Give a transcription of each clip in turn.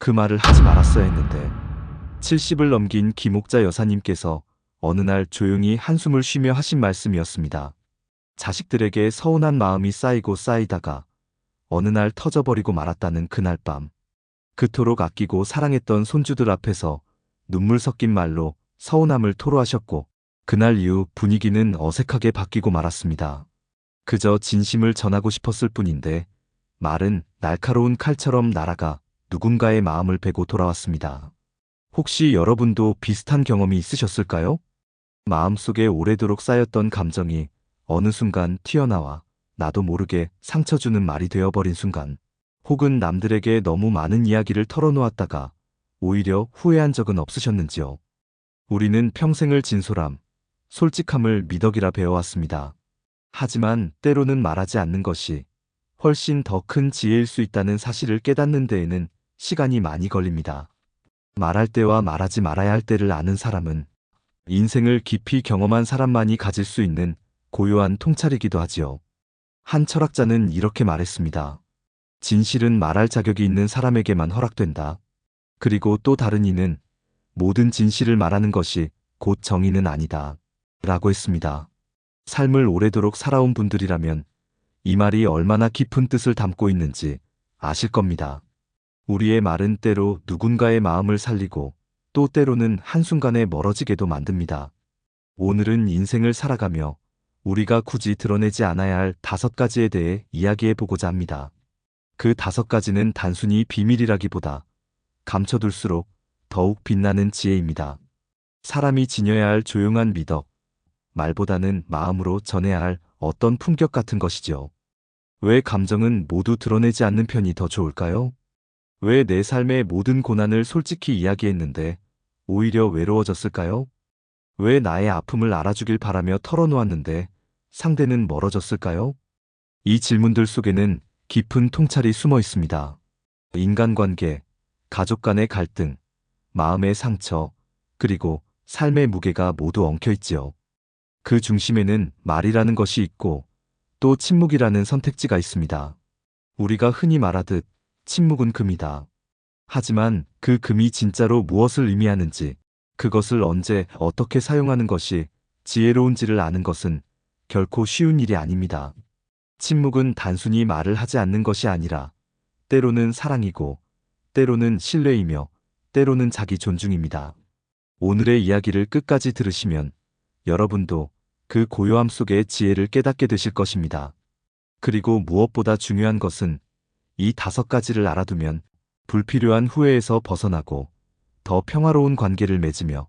그 말을 하지 말았어야 했는데 70을 넘긴 김옥자 여사님께서 어느 날 조용히 한숨을 쉬며 하신 말씀이었습니다. 자식들에게 서운한 마음이 쌓이고 쌓이다가 어느 날 터져버리고 말았다는 그날 밤. 그토록 아끼고 사랑했던 손주들 앞에서 눈물 섞인 말로 서운함을 토로하셨고 그날 이후 분위기는 어색하게 바뀌고 말았습니다. 그저 진심을 전하고 싶었을 뿐인데 말은 날카로운 칼처럼 날아가 누군가의 마음을 베고 돌아왔습니다. 혹시 여러분도 비슷한 경험이 있으셨을까요? 마음속에 오래도록 쌓였던 감정이 어느 순간 튀어나와 나도 모르게 상처 주는 말이 되어버린 순간, 혹은 남들에게 너무 많은 이야기를 털어놓았다가 오히려 후회한 적은 없으셨는지요? 우리는 평생을 진솔함, 솔직함을 미덕이라 배워왔습니다. 하지만 때로는 말하지 않는 것이 훨씬 더 큰 지혜일 수 있다는 사실을 깨닫는 데에는 시간이 많이 걸립니다. 말할 때와 말하지 말아야 할 때를 아는 사람은 인생을 깊이 경험한 사람만이 가질 수 있는 고요한 통찰이기도 하지요. 한 철학자는 이렇게 말했습니다. 진실은 말할 자격이 있는 사람에게만 허락된다. 그리고 또 다른 이는 모든 진실을 말하는 것이 곧 정의는 아니다. 라고 했습니다. 삶을 오래도록 살아온 분들이라면 이 말이 얼마나 깊은 뜻을 담고 있는지 아실 겁니다. 우리의 말은 때로 누군가의 마음을 살리고 또 때로는 한순간에 멀어지게도 만듭니다. 오늘은 인생을 살아가며 우리가 굳이 드러내지 않아야 할 다섯 가지에 대해 이야기해 보고자 합니다. 그 다섯 가지는 단순히 비밀이라기보다 감춰둘수록 더욱 빛나는 지혜입니다. 사람이 지녀야 할 조용한 미덕, 말보다는 마음으로 전해야 할 어떤 품격 같은 것이죠. 왜 감정은 모두 드러내지 않는 편이 더 좋을까요? 왜 내 삶의 모든 고난을 솔직히 이야기했는데 오히려 외로워졌을까요? 왜 나의 아픔을 알아주길 바라며 털어놓았는데 상대는 멀어졌을까요? 이 질문들 속에는 깊은 통찰이 숨어 있습니다. 인간관계, 가족 간의 갈등, 마음의 상처, 그리고 삶의 무게가 모두 엉켜 있지요. 그 중심에는 말이라는 것이 있고 또 침묵이라는 선택지가 있습니다. 우리가 흔히 말하듯 침묵은 금이다. 하지만 그 금이 진짜로 무엇을 의미하는지, 그것을 언제 어떻게 사용하는 것이 지혜로운지를 아는 것은 결코 쉬운 일이 아닙니다. 침묵은 단순히 말을 하지 않는 것이 아니라 때로는 사랑이고, 때로는 신뢰이며, 때로는 자기 존중입니다. 오늘의 이야기를 끝까지 들으시면 여러분도 그 고요함 속의 지혜를 깨닫게 되실 것입니다. 그리고 무엇보다 중요한 것은 이 다섯 가지를 알아두면 불필요한 후회에서 벗어나고 더 평화로운 관계를 맺으며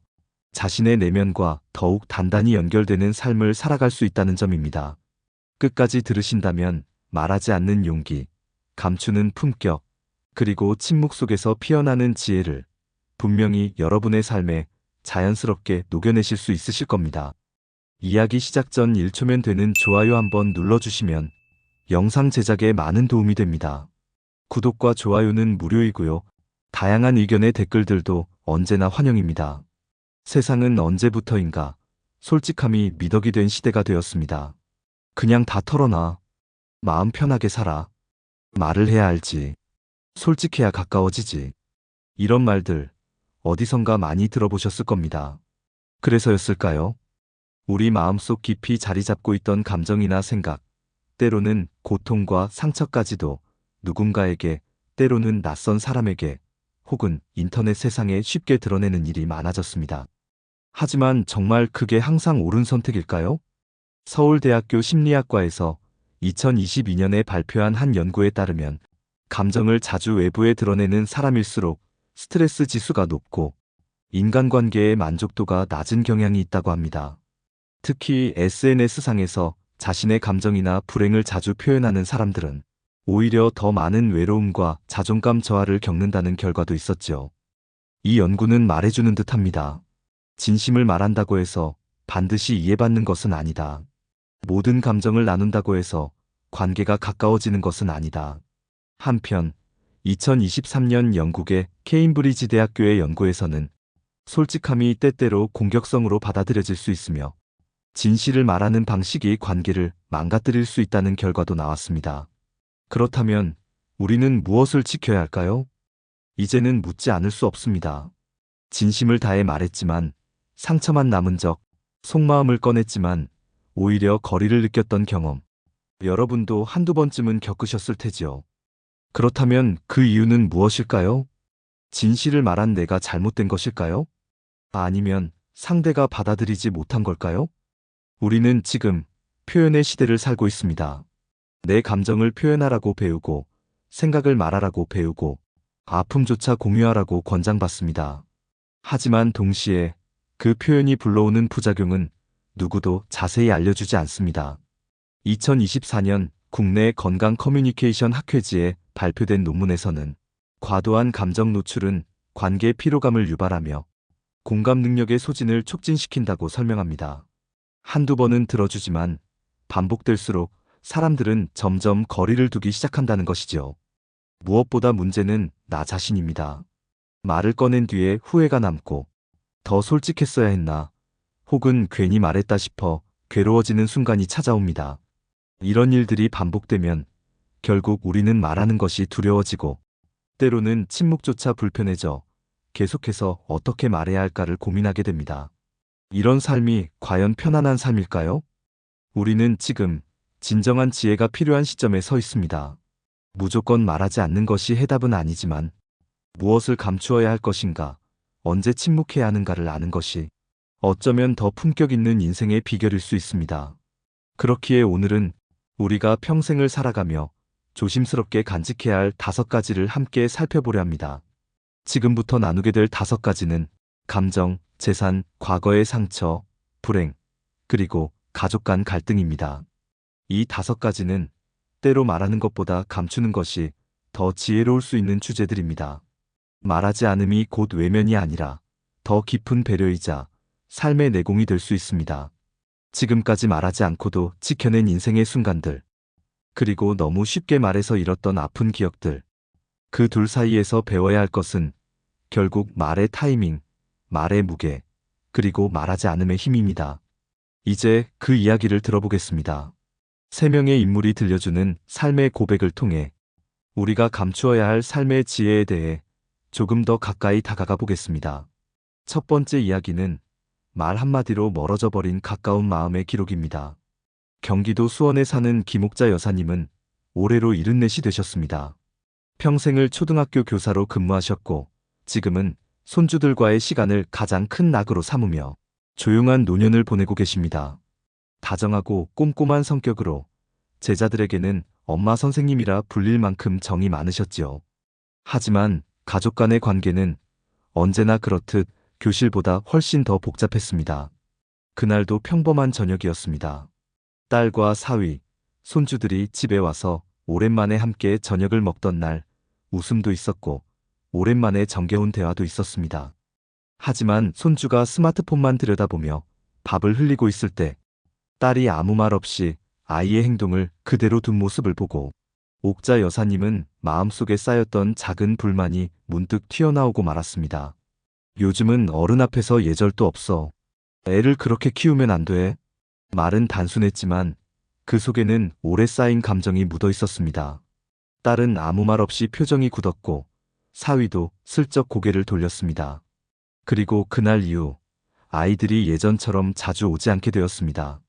자신의 내면과 더욱 단단히 연결되는 삶을 살아갈 수 있다는 점입니다. 끝까지 들으신다면 말하지 않는 용기, 감추는 품격, 그리고 침묵 속에서 피어나는 지혜를 분명히 여러분의 삶에 자연스럽게 녹여내실 수 있으실 겁니다. 이야기 시작 전 1초면 되는 좋아요 한번 눌러주시면 영상 제작에 많은 도움이 됩니다. 구독과 좋아요는 무료이고요. 다양한 의견의 댓글들도 언제나 환영입니다. 세상은 언제부터인가 솔직함이 미덕이 된 시대가 되었습니다. 그냥 다 털어놔. 마음 편하게 살아. 말을 해야 알지. 솔직해야 가까워지지. 이런 말들 어디선가 많이 들어보셨을 겁니다. 그래서였을까요? 우리 마음속 깊이 자리 잡고 있던 감정이나 생각, 때로는 고통과 상처까지도 누군가에게, 때로는 낯선 사람에게, 혹은 인터넷 세상에 쉽게 드러내는 일이 많아졌습니다. 하지만 정말 그게 항상 옳은 선택일까요? 서울대학교 심리학과에서 2022년에 발표한 한 연구에 따르면 감정을 자주 외부에 드러내는 사람일수록 스트레스 지수가 높고 인간관계의 만족도가 낮은 경향이 있다고 합니다. 특히 SNS상에서 자신의 감정이나 불행을 자주 표현하는 사람들은 오히려 더 많은 외로움과 자존감 저하를 겪는다는 결과도 있었죠. 이 연구는 말해주는 듯 합니다. 진심을 말한다고 해서 반드시 이해받는 것은 아니다. 모든 감정을 나눈다고 해서 관계가 가까워지는 것은 아니다. 한편 2023년 영국의 케임브리지 대학교의 연구에서는 솔직함이 때때로 공격성으로 받아들여질 수 있으며 진실을 말하는 방식이 관계를 망가뜨릴 수 있다는 결과도 나왔습니다. 그렇다면 우리는 무엇을 지켜야 할까요? 이제는 묻지 않을 수 없습니다. 진심을 다해 말했지만 상처만 남은 적, 속마음을 꺼냈지만 오히려 거리를 느꼈던 경험. 여러분도 한두 번쯤은 겪으셨을 테지요. 그렇다면 그 이유는 무엇일까요? 진실을 말한 내가 잘못된 것일까요? 아니면 상대가 받아들이지 못한 걸까요? 우리는 지금 표현의 시대를 살고 있습니다. 내 감정을 표현하라고 배우고, 생각을 말하라고 배우고, 아픔조차 공유하라고 권장받습니다. 하지만 동시에 그 표현이 불러오는 부작용은 누구도 자세히 알려주지 않습니다. 2024년 국내 건강 커뮤니케이션 학회지에 발표된 논문에서는 과도한 감정 노출은 관계 피로감을 유발하며 공감 능력의 소진을 촉진시킨다고 설명합니다. 한두 번은 들어주지만 반복될수록 사람들은 점점 거리를 두기 시작한다는 것이죠. 무엇보다 문제는 나 자신입니다. 말을 꺼낸 뒤에 후회가 남고 더 솔직했어야 했나 혹은 괜히 말했다 싶어 괴로워지는 순간이 찾아옵니다. 이런 일들이 반복되면 결국 우리는 말하는 것이 두려워지고 때로는 침묵조차 불편해져 계속해서 어떻게 말해야 할까를 고민하게 됩니다. 이런 삶이 과연 편안한 삶일까요? 우리는 지금 진정한 지혜가 필요한 시점에 서 있습니다. 무조건 말하지 않는 것이 해답은 아니지만 무엇을 감추어야 할 것인가, 언제 침묵해야 하는가를 아는 것이 어쩌면 더 품격 있는 인생의 비결일 수 있습니다. 그렇기에 오늘은 우리가 평생을 살아가며 조심스럽게 간직해야 할 다섯 가지를 함께 살펴보려 합니다. 지금부터 나누게 될 다섯 가지는 감정, 재산, 과거의 상처, 불행, 그리고 가족 간 갈등입니다. 이 다섯 가지는 때로 말하는 것보다 감추는 것이 더 지혜로울 수 있는 주제들입니다. 말하지 않음이 곧 외면이 아니라 더 깊은 배려이자 삶의 내공이 될 수 있습니다. 지금까지 말하지 않고도 지켜낸 인생의 순간들, 그리고 너무 쉽게 말해서 잃었던 아픈 기억들. 그 둘 사이에서 배워야 할 것은 결국 말의 타이밍, 말의 무게, 그리고 말하지 않음의 힘입니다. 이제 그 이야기를 들어보겠습니다. 세 명의 인물이 들려주는 삶의 고백을 통해 우리가 감추어야 할 삶의 지혜에 대해 조금 더 가까이 다가가 보겠습니다. 첫 번째 이야기는 말 한마디로 멀어져 버린 가까운 마음의 기록입니다. 경기도 수원에 사는 김옥자 여사님은 올해로 74시 되셨습니다. 평생을 초등학교 교사로 근무하셨고 지금은 손주들과의 시간을 가장 큰 낙으로 삼으며 조용한 노년을 보내고 계십니다. 다정하고 꼼꼼한 성격으로 제자들에게는 엄마 선생님이라 불릴 만큼 정이 많으셨지요. 하지만 가족 간의 관계는 언제나 그렇듯 교실보다 훨씬 더 복잡했습니다. 그날도 평범한 저녁이었습니다. 딸과 사위, 손주들이 집에 와서 오랜만에 함께 저녁을 먹던 날 웃음도 있었고 오랜만에 정겨운 대화도 있었습니다. 하지만 손주가 스마트폰만 들여다보며 밥을 흘리고 있을 때 딸이 아무 말 없이 아이의 행동을 그대로 둔 모습을 보고 옥자 여사님은 마음속에 쌓였던 작은 불만이 문득 튀어나오고 말았습니다. 요즘은 어른 앞에서 예절도 없어. 애를 그렇게 키우면 안 돼. 말은 단순했지만 그 속에는 오래 쌓인 감정이 묻어 있었습니다. 딸은 아무 말 없이 표정이 굳었고 사위도 슬쩍 고개를 돌렸습니다. 그리고 그날 이후 아이들이 예전처럼 자주 오지 않게 되었습니다.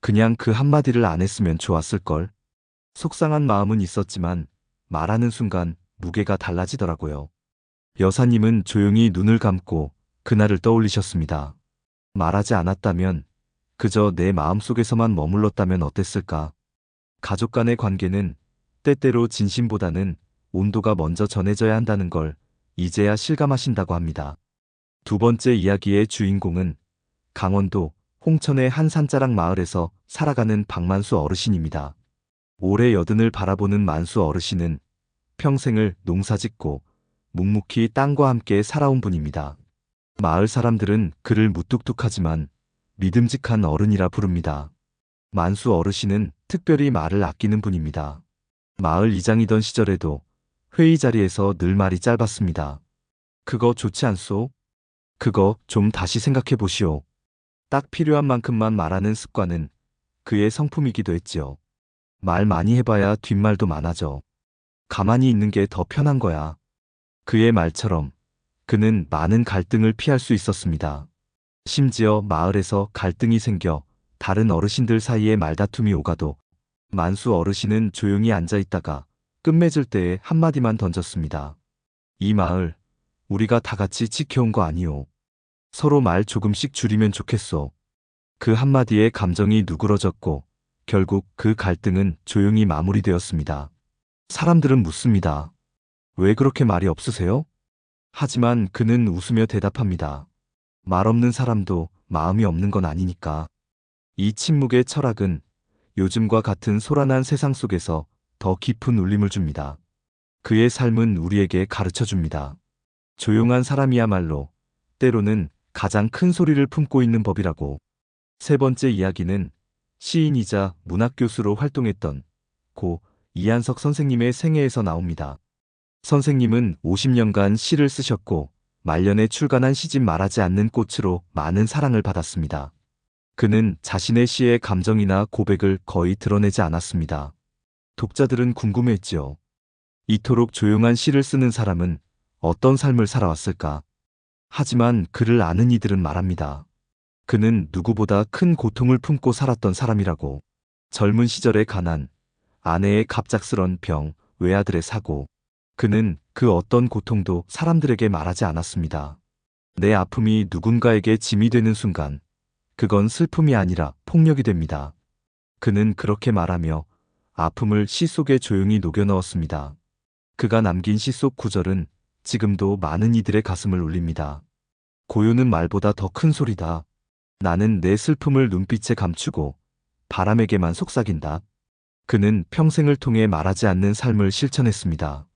그냥 그 한마디를 안 했으면 좋았을걸. 속상한 마음은 있었지만 말하는 순간 무게가 달라지더라고요. 여사님은 조용히 눈을 감고 그날을 떠올리셨습니다. 말하지 않았다면 그저 내 마음속에서만 머물렀다면 어땠을까? 가족 간의 관계는 때때로 진심보다는 온도가 먼저 전해져야 한다는 걸 이제야 실감하신다고 합니다. 두 번째 이야기의 주인공은 강원도 홍천의 한 산자락 마을에서 살아가는 박만수 어르신입니다. 올해 여든을 바라보는 만수 어르신은 평생을 농사짓고 묵묵히 땅과 함께 살아온 분입니다. 마을 사람들은 그를 무뚝뚝하지만 믿음직한 어른이라 부릅니다. 만수 어르신은 특별히 말을 아끼는 분입니다. 마을 이장이던 시절에도 회의 자리에서 늘 말이 짧았습니다. 그거 좋지 않소? 그거 좀 다시 생각해 보시오. 딱 필요한 만큼만 말하는 습관은 그의 성품이기도 했지요. 말 많이 해봐야 뒷말도 많아져. 가만히 있는 게 더 편한 거야. 그의 말처럼 그는 많은 갈등을 피할 수 있었습니다. 심지어 마을에서 갈등이 생겨 다른 어르신들 사이에 말다툼이 오가도 만수 어르신은 조용히 앉아 있다가 끝맺을 때에 한마디만 던졌습니다. 이 마을, 우리가 다 같이 지켜온 거 아니오. 서로 말 조금씩 줄이면 좋겠소. 그 한마디에 감정이 누그러졌고 결국 그 갈등은 조용히 마무리되었습니다. 사람들은 묻습니다. 왜 그렇게 말이 없으세요? 하지만 그는 웃으며 대답합니다. 말 없는 사람도 마음이 없는 건 아니니까. 이 침묵의 철학은 요즘과 같은 소란한 세상 속에서 더 깊은 울림을 줍니다. 그의 삶은 우리에게 가르쳐 줍니다. 조용한 사람이야말로 때로는 가장 큰 소리를 품고 있는 법이라고. 세 번째 이야기는 시인이자 문학교수로 활동했던 고 이한석 선생님의 생애에서 나옵니다. 선생님은 50년간 시를 쓰셨고 말년에 출간한 시집 말하지 않는 꽃으로 많은 사랑을 받았습니다. 그는 자신의 시의 감정이나 고백을 거의 드러내지 않았습니다. 독자들은 궁금했지요. 이토록 조용한 시를 쓰는 사람은 어떤 삶을 살아왔을까? 하지만 그를 아는 이들은 말합니다. 그는 누구보다 큰 고통을 품고 살았던 사람이라고. 젊은 시절의 가난, 아내의 갑작스런 병, 외아들의 사고. 그는 그 어떤 고통도 사람들에게 말하지 않았습니다. 내 아픔이 누군가에게 짐이 되는 순간, 그건 슬픔이 아니라 폭력이 됩니다. 그는 그렇게 말하며 아픔을 시 속에 조용히 녹여 넣었습니다. 그가 남긴 시 속 구절은 지금도 많은 이들의 가슴을 울립니다. 고요는 말보다 더 큰 소리다. 나는 내 슬픔을 눈빛에 감추고 바람에게만 속삭인다. 그는 평생을 통해 말하지 않는 삶을 실천했습니다.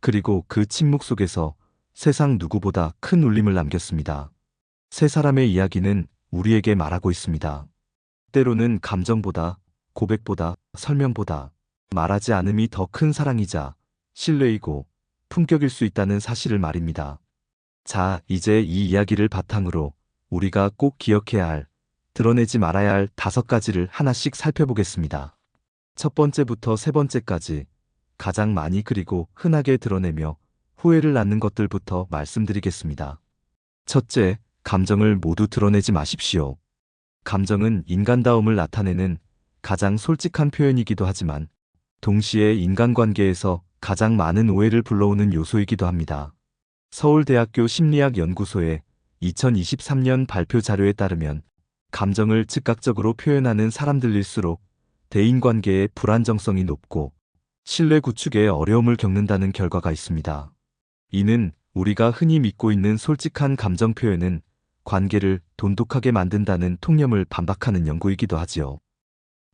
그리고 그 침묵 속에서 세상 누구보다 큰 울림을 남겼습니다. 세 사람의 이야기는 우리에게 말하고 있습니다. 때로는 감정보다, 고백보다, 설명보다 말하지 않음이 더 큰 사랑이자 신뢰이고 품격일 수 있다는 사실을 말입니다. 자, 이제 이 이야기를 바탕으로 우리가 꼭 기억해야 할, 드러내지 말아야 할 다섯 가지를 하나씩 살펴보겠습니다. 첫 번째부터 세 번째까지 가장 많이 그리고 흔하게 드러내며 후회를 낳는 것들부터 말씀드리겠습니다. 첫째, 감정을 모두 드러내지 마십시오. 감정은 인간다움을 나타내는 가장 솔직한 표현이기도 하지만 동시에 인간관계에서 가장 많은 오해를 불러오는 요소이기도 합니다. 서울대학교 심리학 연구소의 2023년 발표 자료에 따르면 감정을 즉각적으로 표현하는 사람들일수록 대인관계의 불안정성이 높고 신뢰 구축에 어려움을 겪는다는 결과가 있습니다. 이는 우리가 흔히 믿고 있는 솔직한 감정 표현은 관계를 돈독하게 만든다는 통념을 반박하는 연구이기도 하지요.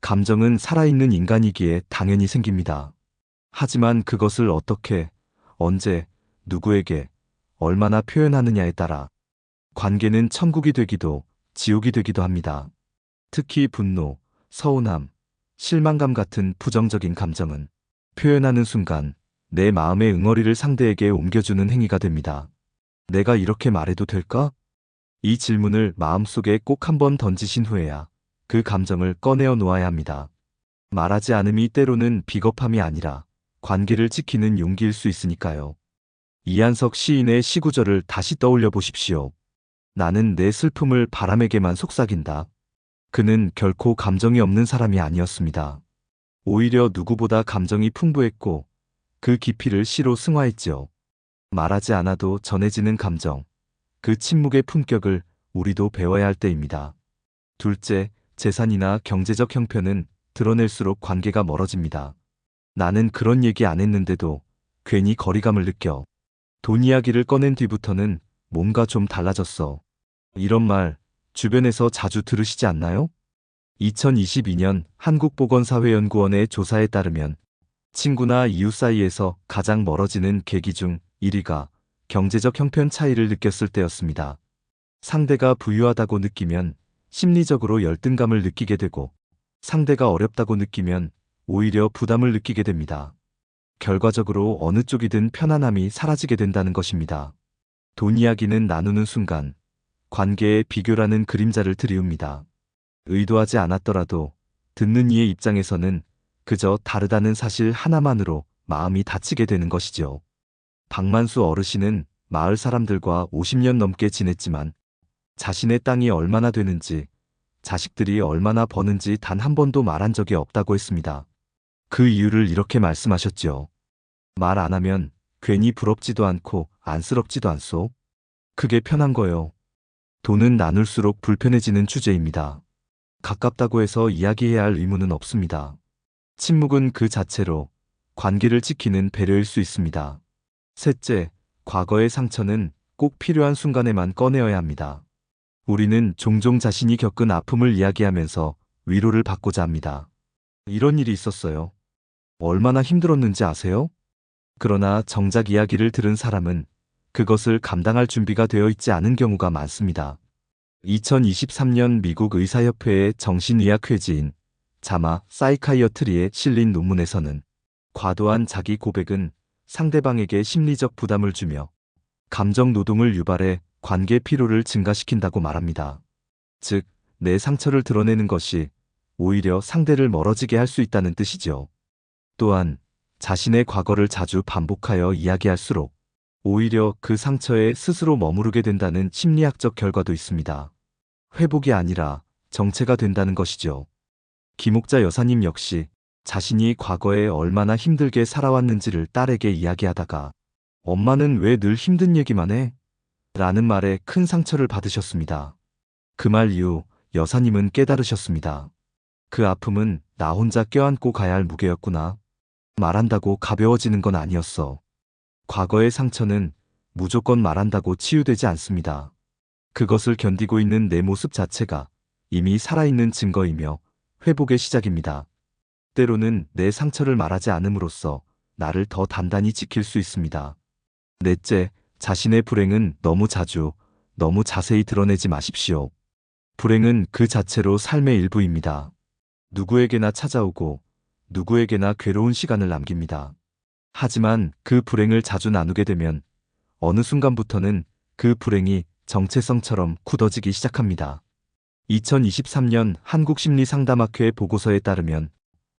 감정은 살아있는 인간이기에 당연히 생깁니다. 하지만 그것을 어떻게, 언제, 누구에게, 얼마나 표현하느냐에 따라 관계는 천국이 되기도 지옥이 되기도 합니다. 특히 분노, 서운함, 실망감 같은 부정적인 감정은 표현하는 순간 내 마음의 응어리를 상대에게 옮겨주는 행위가 됩니다. 내가 이렇게 말해도 될까? 이 질문을 마음속에 꼭 한번 던지신 후에야 그 감정을 꺼내어 놓아야 합니다. 말하지 않음이 때로는 비겁함이 아니라 관계를 지키는 용기일 수 있으니까요. 이한석 시인의 시구절을 다시 떠올려 보십시오. 나는 내 슬픔을 바람에게만 속삭인다. 그는 결코 감정이 없는 사람이 아니었습니다. 오히려 누구보다 감정이 풍부했고 그 깊이를 시로 승화했지요. 말하지 않아도 전해지는 감정, 그 침묵의 품격을 우리도 배워야 할 때입니다. 둘째, 재산이나 경제적 형편은 드러낼수록 관계가 멀어집니다. 나는 그런 얘기 안 했는데도 괜히 거리감을 느껴. 돈 이야기를 꺼낸 뒤부터는 뭔가 좀 달라졌어. 이런 말 주변에서 자주 들으시지 않나요? 2022년 한국보건사회연구원의 조사에 따르면 친구나 이웃 사이에서 가장 멀어지는 계기 중 1위가 경제적 형편 차이를 느꼈을 때였습니다. 상대가 부유하다고 느끼면 심리적으로 열등감을 느끼게 되고 상대가 어렵다고 느끼면 오히려 부담을 느끼게 됩니다. 결과적으로 어느 쪽이든 편안함이 사라지게 된다는 것입니다. 돈 이야기는 나누는 순간 관계의 비교라는 그림자를 들이웁니다. 의도하지 않았더라도 듣는 이의 입장에서는 그저 다르다는 사실 하나만으로 마음이 다치게 되는 것이죠. 박만수 어르신은 마을 사람들과 50년 넘게 지냈지만 자신의 땅이 얼마나 되는지 자식들이 얼마나 버는지 단 한 번도 말한 적이 없다고 했습니다. 그 이유를 이렇게 말씀하셨지요. 말 안 하면 괜히 부럽지도 않고 안쓰럽지도 않소. 그게 편한 거요. 돈은 나눌수록 불편해지는 주제입니다. 가깝다고 해서 이야기해야 할 의무는 없습니다. 침묵은 그 자체로 관계를 지키는 배려일 수 있습니다. 셋째, 과거의 상처는 꼭 필요한 순간에만 꺼내어야 합니다. 우리는 종종 자신이 겪은 아픔을 이야기하면서 위로를 받고자 합니다. 이런 일이 있었어요. 얼마나 힘들었는지 아세요? 그러나 정작 이야기를 들은 사람은 그것을 감당할 준비가 되어 있지 않은 경우가 많습니다. 2023년 미국 의사협회의 정신의학 회지인 자마 사이카이어트리에 실린 논문에서는 과도한 자기 고백은 상대방에게 심리적 부담을 주며 감정 노동을 유발해 관계 피로를 증가시킨다고 말합니다. 즉, 내 상처를 드러내는 것이 오히려 상대를 멀어지게 할 수 있다는 뜻이죠. 또한 자신의 과거를 자주 반복하여 이야기할수록 오히려 그 상처에 스스로 머무르게 된다는 심리학적 결과도 있습니다. 회복이 아니라 정체가 된다는 것이죠. 김옥자 여사님 역시 자신이 과거에 얼마나 힘들게 살아왔는지를 딸에게 이야기하다가 엄마는 왜 늘 힘든 얘기만 해? 라는 말에 큰 상처를 받으셨습니다. 그 말 이후 여사님은 깨달으셨습니다. 그 아픔은 나 혼자 껴안고 가야 할 무게였구나. 말한다고 가벼워지는 건 아니었어. 과거의 상처는 무조건 말한다고 치유되지 않습니다. 그것을 견디고 있는 내 모습 자체가 이미 살아있는 증거이며 회복의 시작입니다. 때로는 내 상처를 말하지 않음으로써 나를 더 단단히 지킬 수 있습니다. 넷째, 자신의 불행은 너무 자주, 너무 자세히 드러내지 마십시오. 불행은 그 자체로 삶의 일부입니다. 누구에게나 찾아오고 누구에게나 괴로운 시간을 남깁니다. 하지만 그 불행을 자주 나누게 되면 어느 순간부터는 그 불행이 정체성처럼 굳어지기 시작합니다. 2023년 한국심리상담학회 보고서에 따르면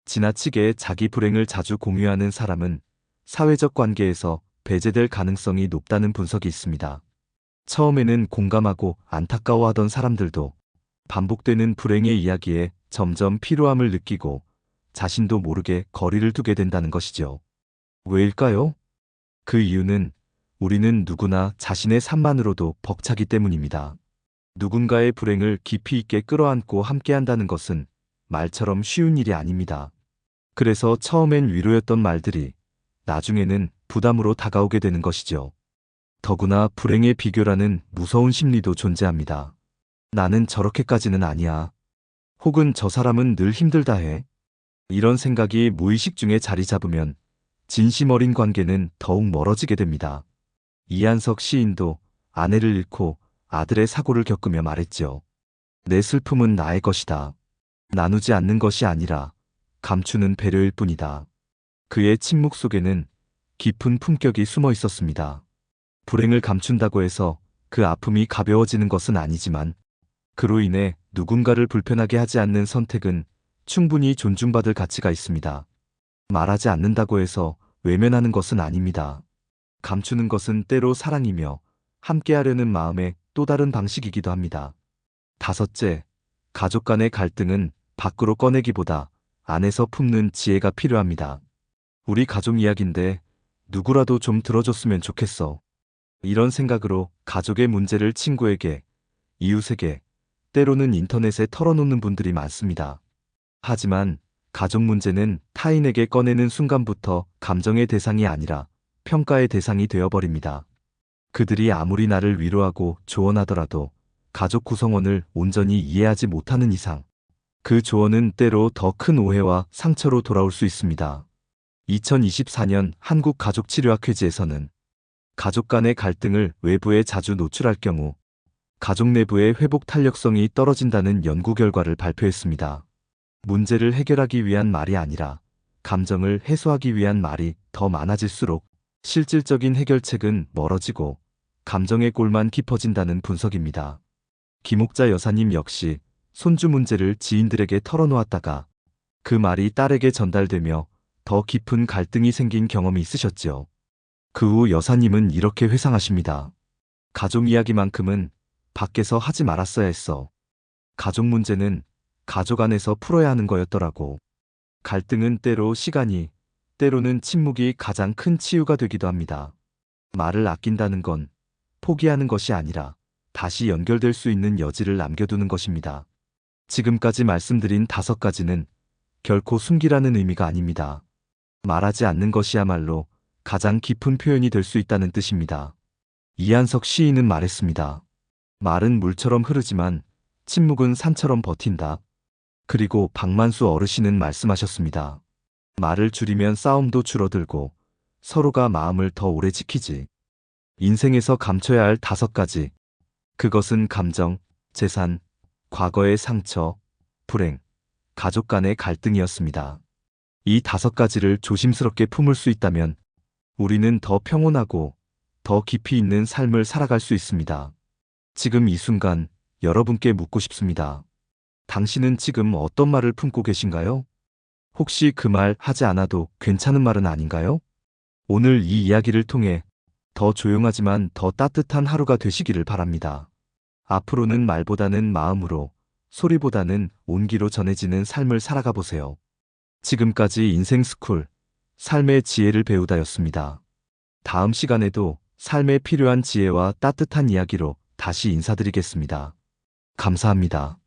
지나치게 자기 불행을 자주 공유하는 사람은 사회적 관계에서 배제될 가능성이 높다는 분석이 있습니다. 처음에는 공감하고 안타까워하던 사람들도 반복되는 불행의 이야기에 점점 피로함을 느끼고 자신도 모르게 거리를 두게 된다는 것이죠. 왜일까요? 그 이유는 우리는 누구나 자신의 삶만으로도 벅차기 때문입니다. 누군가의 불행을 깊이 있게 끌어안고 함께한다는 것은 말처럼 쉬운 일이 아닙니다. 그래서 처음엔 위로였던 말들이 나중에는 부담으로 다가오게 되는 것이죠. 더구나 불행의 비교라는 무서운 심리도 존재합니다. 나는 저렇게까지는 아니야. 혹은 저 사람은 늘 힘들다 해. 이런 생각이 무의식 중에 자리 잡으면 진심 어린 관계는 더욱 멀어지게 됩니다. 이한석 시인도 아내를 잃고 아들의 사고를 겪으며 말했지요. 내 슬픔은 나의 것이다. 나누지 않는 것이 아니라 감추는 배려일 뿐이다. 그의 침묵 속에는 깊은 품격이 숨어 있었습니다. 불행을 감춘다고 해서 그 아픔이 가벼워지는 것은 아니지만 그로 인해 누군가를 불편하게 하지 않는 선택은 충분히 존중받을 가치가 있습니다. 말하지 않는다고 해서 외면하는 것은 아닙니다. 감추는 것은 때로 사랑이며 함께하려는 마음의 또 다른 방식이기도 합니다. 다섯째, 가족 간의 갈등은 밖으로 꺼내기보다 안에서 품는 지혜가 필요합니다. 우리 가족 이야기인데 누구라도 좀 들어줬으면 좋겠어. 이런 생각으로 가족의 문제를 친구에게, 이웃에게, 때로는 인터넷에 털어놓는 분들이 많습니다. 하지만 가족 문제는 타인에게 꺼내는 순간부터 감정의 대상이 아니라 평가의 대상이 되어버립니다. 그들이 아무리 나를 위로하고 조언하더라도 가족 구성원을 온전히 이해하지 못하는 이상 그 조언은 때로 더 큰 오해와 상처로 돌아올 수 있습니다. 2024년 한국가족치료학회지에서는 가족 간의 갈등을 외부에 자주 노출할 경우 가족 내부의 회복 탄력성이 떨어진다는 연구 결과를 발표했습니다. 문제를 해결하기 위한 말이 아니라 감정을 해소하기 위한 말이 더 많아질수록 실질적인 해결책은 멀어지고 감정의 골만 깊어진다는 분석입니다. 김옥자 여사님 역시 손주 문제를 지인들에게 털어놓았다가 그 말이 딸에게 전달되며 더 깊은 갈등이 생긴 경험이 있으셨지요. 그 후 여사님은 이렇게 회상하십니다. 가족 이야기만큼은 밖에서 하지 말았어야 했어. 가족 문제는 가족 안에서 풀어야 하는 거였더라고. 갈등은 때로 시간이, 때로는 침묵이 가장 큰 치유가 되기도 합니다. 말을 아낀다는 건 포기하는 것이 아니라 다시 연결될 수 있는 여지를 남겨두는 것입니다. 지금까지 말씀드린 다섯 가지는 결코 숨기라는 의미가 아닙니다. 말하지 않는 것이야말로 가장 깊은 표현이 될 수 있다는 뜻입니다. 이한석 시인은 말했습니다. 말은 물처럼 흐르지만 침묵은 산처럼 버틴다. 그리고 박만수 어르신은 말씀하셨습니다. 말을 줄이면 싸움도 줄어들고 서로가 마음을 더 오래 지키지. 인생에서 감춰야 할 다섯 가지. 그것은 감정, 재산, 과거의 상처, 불행, 가족 간의 갈등이었습니다. 이 다섯 가지를 조심스럽게 품을 수 있다면 우리는 더 평온하고 더 깊이 있는 삶을 살아갈 수 있습니다. 지금 이 순간 여러분께 묻고 싶습니다. 당신은 지금 어떤 말을 품고 계신가요? 혹시 그 말 하지 않아도 괜찮은 말은 아닌가요? 오늘 이 이야기를 통해 더 조용하지만 더 따뜻한 하루가 되시기를 바랍니다. 앞으로는 말보다는 마음으로, 소리보다는 온기로 전해지는 삶을 살아가 보세요. 지금까지 인생 스쿨, 삶의 지혜를 배우다였습니다. 다음 시간에도 삶에 필요한 지혜와 따뜻한 이야기로 다시 인사드리겠습니다. 감사합니다.